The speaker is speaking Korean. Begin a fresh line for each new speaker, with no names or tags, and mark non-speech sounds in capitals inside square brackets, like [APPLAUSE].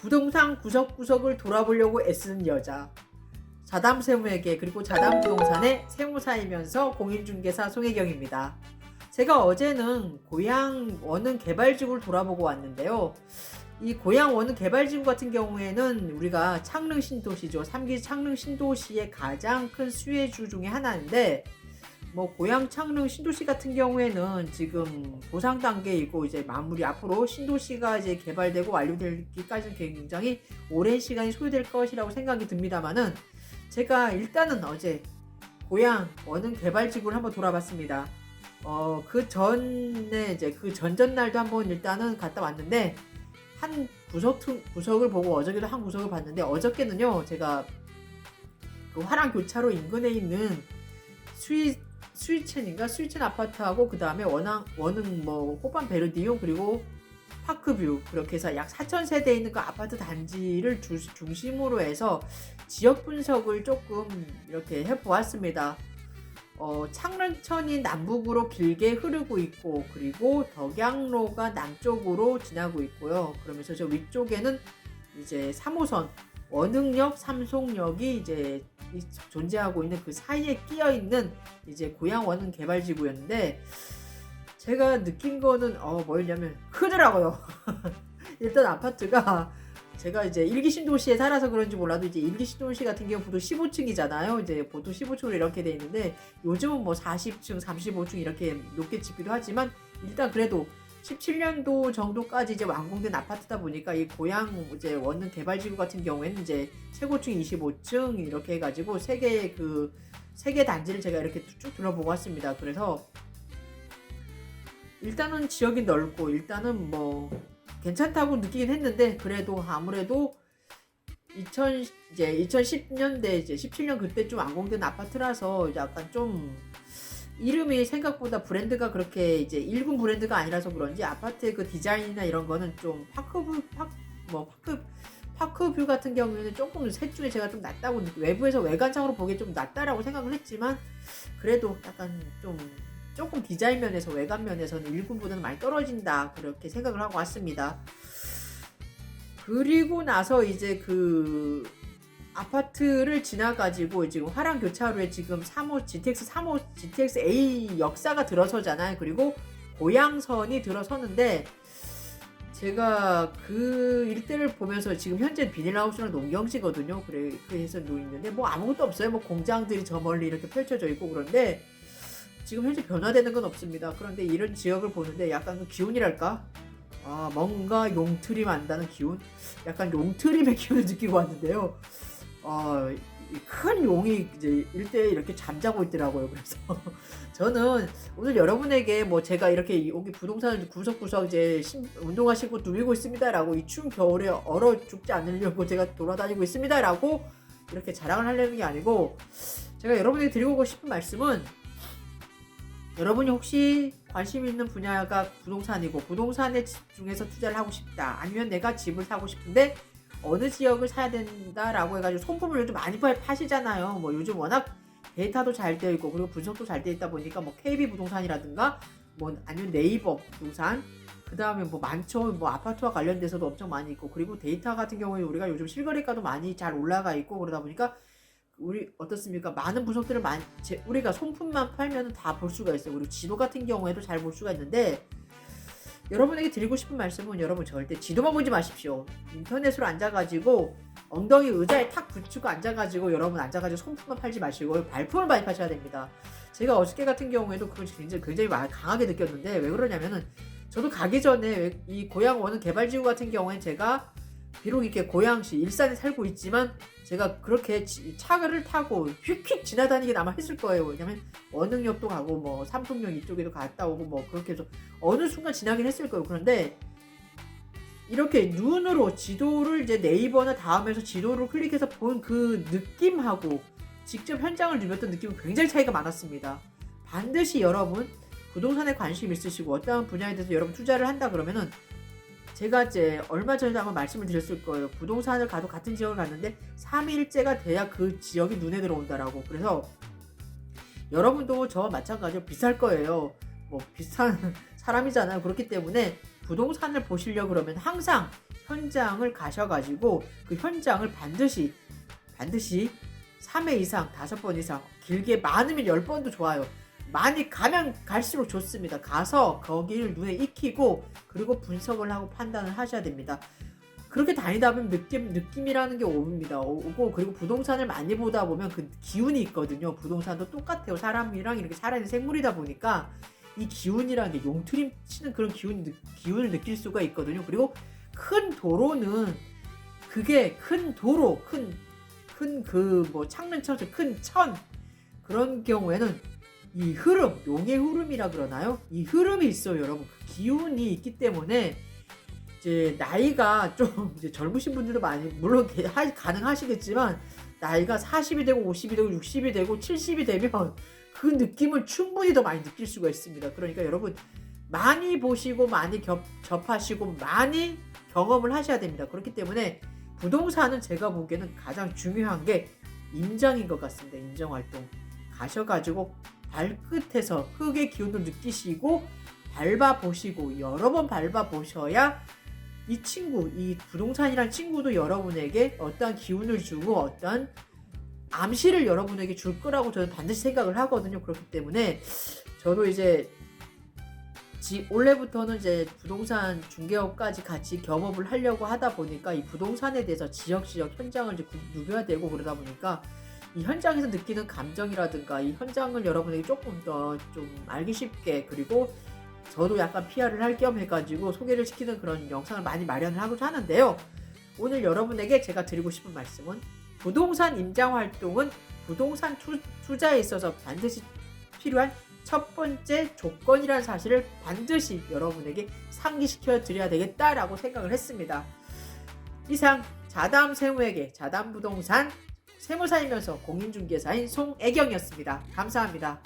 부동산 구석구석을 돌아보려고 애쓰는 여자. 자담 세무에게 그리고 자담 부동산의 세무사이면서 공인중개사 송혜경입니다. 제가 어제는 고향 원흥 개발지구를 돌아보고 왔는데요. 이 고향 원흥 개발지구 같은 경우에는 우리가 창릉 신도시죠. 3기 창릉 신도시의 가장 큰 수혜주 중에 하나인데 뭐 고향 창릉 신도시 같은 경우에는 지금 보상 단계이고 이제 마무리 앞으로 신도시가 이제 개발되고 완료되기까지는 굉장히 오랜 시간이 소요될 것이라고 생각이 듭니다만은 제가 일단은 어제 고향 원흥 개발지구를 한번 돌아봤습니다. 어 그 전에 이제 그 전전날도 한번 일단은 갔다 왔는데 한 구석 틈- 구석을 보고 어저께도 한 구석을 봤는데 어저께는요 제가 그 화랑 교차로 인근에 있는 스위 스위첸인가 스위첸 아파트하고 그 다음에 원앙 원흥 뭐 호반 베르디움 그리고 파크뷰 그렇게 해서 약 4천 세대 있는 그 아파트 단지를 주- 중심으로 해서 지역 분석을 조금 이렇게 해보았습니다. 어, 창릉천이 남북으로 길게 흐르고 있고 그리고 덕양로가 남쪽으로 지나고 있고요. 그러면서 저 위쪽에는 이제 3호선 원흥역, 삼송역이 이제 이- 존재하고 있는 그 사이에 끼어 있는 이제 고향 원흥 개발지구였는데 제가 느낀 거는 어 뭐였냐면 크더라고요. [LAUGHS] 일단 아파트가 제가 이제 일기 신도시에 살아서 그런지 몰라도 이제 일기 신도시 같은 경우 보통 15층이잖아요. 이제 보통 15층으로 이렇게 돼 있는데 요즘은 뭐 40층, 35층 이렇게 높게 짓기도 하지만 일단 그래도 17년도 정도까지 이제 완공된 아파트다 보니까 이 고향 이제 원룸 개발지구 같은 경우에는 이제 최고층 25층 이렇게 해가지고 세 개의 그세 개 단지를 제가 이렇게 쭉 둘러보고 왔습니다. 그래서 일단은 지역이 넓고 일단은 뭐 괜찮다고 느끼긴 했는데 그래도 아무래도 2000 이제 2010년대 이제 17년 그때 좀 완공된 아파트라서 약간 좀 이름이 생각보다 브랜드가 그렇게 이제 1군 브랜드가 아니라서 그런지 아파트의 그 디자인이나 이런 거는 좀 파크뷰 파뭐 파크 파크뷰 같은 경우에는 조금 셋 중에 제가 좀 낫다고 외부에서 외관상으로 보기에 좀 낫다라고 생각을 했지만 그래도 약간 좀 조금 디자인 면에서 외관 면에서는 1군보다는 많이 떨어진다 그렇게 생각을 하고 왔습니다. 그리고 나서 이제 그 아파트를 지나가지고 지금 화랑 교차로에 지금 3호 GTX 3호 GTX A 역사가 들어서잖아요. 그리고 고양선이 들어서는데 제가 그 일대를 보면서 지금 현재 비닐하우스랑 농경지거든요. 그래 그래서 놓이는데 뭐 아무것도 없어요. 뭐 공장들이 저 멀리 이렇게 펼쳐져 있고 그런데 지금 현재 변화되는 건 없습니다. 그런데 이런 지역을 보는데 약간 그 기운이랄까? 아, 뭔가 용트림 안다는 기운? 약간 용트림의 기운을 느끼고 왔는데요. 어, 이큰 용이 이제 일대에 이렇게 잠자고 있더라고요. 그래서 [LAUGHS] 저는 오늘 여러분에게 뭐 제가 이렇게 여기 부동산을 구석구석 이제 신- 운동하시고 누리고 있습니다라고 이 추운 겨울에 얼어 죽지 않으려고 제가 돌아다니고 있습니다라고 이렇게 자랑을 하려는 게 아니고 제가 여러분에게 드리고 싶은 말씀은 여러분이 혹시 관심 있는 분야가 부동산이고 부동산에 집중해서 투자를 하고 싶다 아니면 내가 집을 사고 싶은데 어느 지역을 사야 된다라고 해가지고 손품을 요즘 많이 파- 파시잖아요. 뭐 요즘 워낙 데이터도 잘 되어 있고 그리고 분석도 잘 되어 있다 보니까 뭐 KB 부동산이라든가 뭐 아니면 네이버 부동산 그 다음에 뭐 많죠. 뭐 아파트와 관련돼서도 엄청 많이 있고 그리고 데이터 같은 경우에 우리가 요즘 실거래가도 많이 잘 올라가 있고 그러다 보니까 우리 어떻습니까? 많은 분석들을 많이 제- 우리가 손품만 팔면 다 볼 수가 있어요. 그리고 지도 같은 경우에도 잘 볼 수가 있는데 여러분에게 드리고 싶은 말씀은 여러분 절대 지도만 보지 마십시오. 인터넷으로 앉아가지고 엉덩이 의자에 탁 붙이고 앉아가지고 여러분 앉아가지고 손품만 팔지 마시고 발품을 많이 파셔야 됩니다. 제가 어저께 같은 경우에도 그걸 굉장히, 굉장히 마- 강하게 느꼈는데 왜 그러냐면은 저도 가기 전에 이 고향 원은 개발지구 같은 경우엔 제가 비록 이렇게 고향시 일산에 살고 있지만 제가 그렇게 지- 차를 타고 휙휙 지나다니긴 아마 했을 거예요. 왜냐면 원흥역도 가고 뭐 삼풍역 이쪽에도 갔다 오고 뭐 그렇게 해서 어느 순간 지나긴 했을 거예요. 그런데 이렇게 눈으로 지도를 이제 네이버나 다음에서 지도를 클릭해서 본 그 느낌하고 직접 현장을 누볐던 느낌은 굉장히 차이가 많았습니다. 반드시 여러분 부동산에 관심 있으시고 어떠한 분야에 대해서 여러분 투자를 한다 그러면은 제가 이제 얼마 전에도 한번 말씀을 드렸을 거예요. 부동산을 가도 같은 지역을 갔는데 3일째가 돼야 그 지역이 눈에 들어온다라고. 그래서 여러분도 저와 마찬가지로 비쌀 거예요. 뭐 비슷한 [LAUGHS] 사람이잖아요. 그렇기 때문에 부동산을 보시려 그러면 항상 현장을 가셔가지고 그 현장을 반드시 반드시 3회 이상, 5번 이상, 길게 많으면 10번도 좋아요. 많이 가면 갈수록 좋습니다. 가서 거기를 눈에 익히고 그리고 분석을 하고 판단을 하셔야 됩니다. 그렇게 다니다 보면 느낌, 느낌이라는 게 옵니다. 오고 그리고 부동산을 많이 보다 보면 그 기운이 있거든요. 부동산도 똑같아요. 사람이랑 이렇게 살아있는 생물이다 보니까 이 기운이라는 게 용트림 치는 그런 기운, 느- 기운을 느낄 수가 있거든요. 그리고 큰 도로는 그게 큰 도로, 큰, 큰 그 뭐 창릉천처럼 큰 천 그런 경우에는 이 흐름, 용의 흐름이라 그러나요? 이 흐름이 있어요, 여러분. 그 기운이 있기 때문에 이제 나이가 좀 이제 젊으신 분들도 많이 물론 가능하시겠지만 나이가 40이 되고 50이 되고 60이 되고 70이 되면 그 느낌을 충분히 더 많이 느낄 수가 있습니다. 그러니까 여러분 많이 보시고 많이 겹, 접하시고 많이 경험을 하셔야 됩니다. 그렇기 때문에 부동산은 제가 보기에는 가장 중요한 게 임장인 것 같습니다. 임장 활동 가셔가지고 발끝에서 흙의 기운을 느끼시고 밟아 보시고 여러 번 밟아 보셔야 이 친구, 이 부동산이란 친구도 여러분에게 어떠한 기운을 주고 어떠한 암시를 여러분에게 줄 거라고 저는 반드시 생각을 하거든요. 그렇기 때문에 저도 이제 지, 올해부터는 이제 부동산 중개업까지 같이 겸업을 하려고 하다 보니까 이 부동산에 대해서 지역 지역 현장을 이제 구- 누벼야 되고 그러다 보니까 이 현장에서 느끼는 감정이라든가 이 현장을 여러분에게 조금 더 좀 알기 쉽게 그리고 저도 약간 PR을 할 겸 해가지고 소개를 시키는 그런 영상을 많이 마련을 하고자 하는데요. 오늘 여러분에게 제가 드리고 싶은 말씀은 부동산 임장 활동은 부동산 투, 투자에 있어서 반드시 필요한 첫 번째 조건이라는 사실을 반드시 여러분에게 상기시켜 드려야 되겠다라고 생각을 했습니다. 이상 자담 세무에게 자담 부동산 세무사이면서 공인중개사인 송애경이었습니다. 감사합니다.